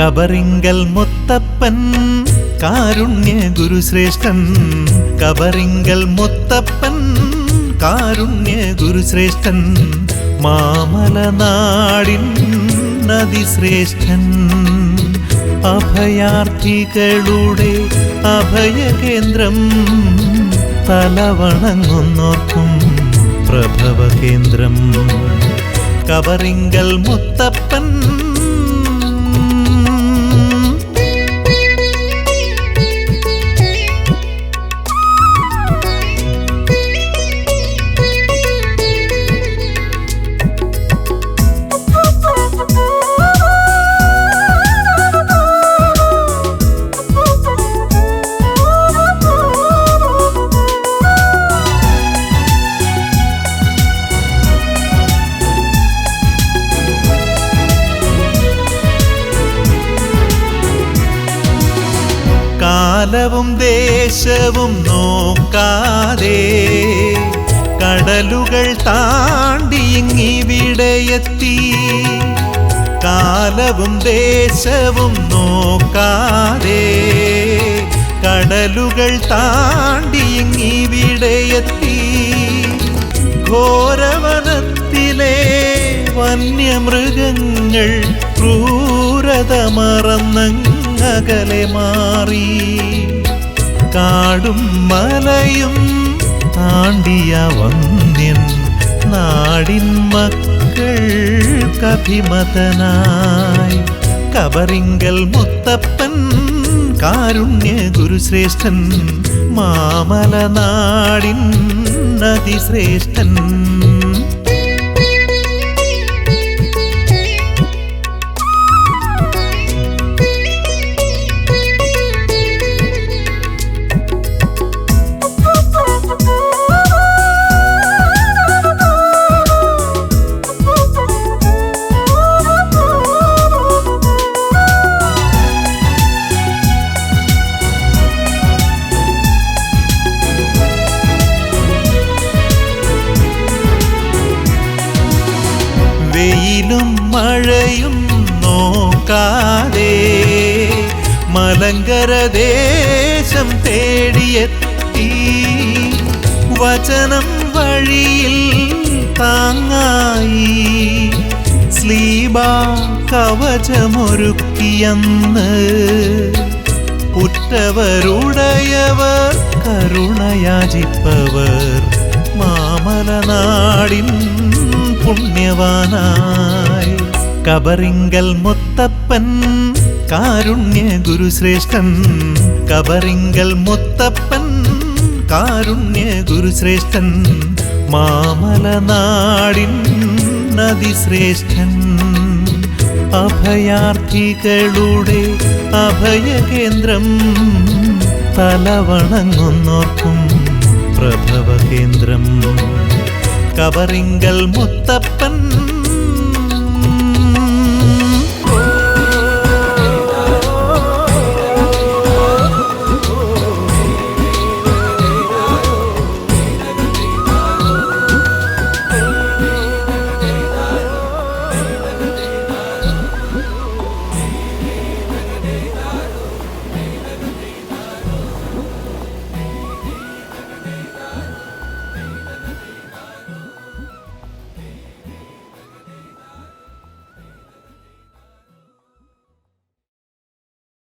കബറിങ്കൽ മുത്തപ്പൻ കാരുണ്യ ഗുരുശ്രേഷ്ഠൻ കബറിങ്കൽ മുത്തപ്പൻ കാരുണ്യ ഗുരുശ്രേഷ്ഠൻ മാമലനാടിൻ നദിശ്രേഷ്ഠൻ അഭയാർത്ഥികളുടെ അഭയകേന്ദ്രം തലവണങ്ങുന്നോർക്കും പ്രഭവകേന്ദ്രം. കബറിങ്കൽ മുത്തപ്പൻ കാലവും ദേശവും നോക്കാതെ കടലുകൾ താണ്ടി ഇങ്ങിവിടെയെത്തി കാലവും ദേശവും നോക്കാതെ കടലുകൾ താണ്ടി ഇങ്ങിവിടെയെത്തി ഘോരവനത്തിലെ വന്യമൃഗങ്ങൾ ക്രൂരത മറന്നങ്ങകലെ മാറി. കാടും മലയും താണ്ടിയ വന്യൻ നാടിൻ മക്കൾക്കഭിമതനായി കബറിങ്കൽ മുത്തപ്പൻ കാരുണ്യ ഗുരുശ്രേഷ്ഠൻ മാമലനാടിൻ നദിശ്രേഷ്ഠൻ വെയിലും മഴയും നോക്കാതെ മലങ്കര ദേശം തേടിയെത്തി. വചനം വഴിയിൽ താങ്ങായി. സ്ലീബ കവചമൊരുക്കിയെന്ന് ഉറ്റവരുടയവർ കരുണയാചിപ്പവർ. മാമലനാടിൻ പുണ്യവാനായി. കബറിങ്കൽ മുത്തപ്പൻ കാരുണ്യ ഗുരുശ്രേഷ്ഠൻ. കബറിങ്കൽ മുത്തപ്പൻ കാരുണ്യ ഗുരുശ്രേഷ്ഠൻ. മാമലനാടിൻ നദിശ്രേഷ്ഠൻ. അഭയാർത്ഥികളുടെ അഭയകേന്ദ്രം തലവണങ്ങുന്നോർക്കും പ്രഭവകേന്ദ്രം. കവറിങ്കൽ മുത്തപ്പൻ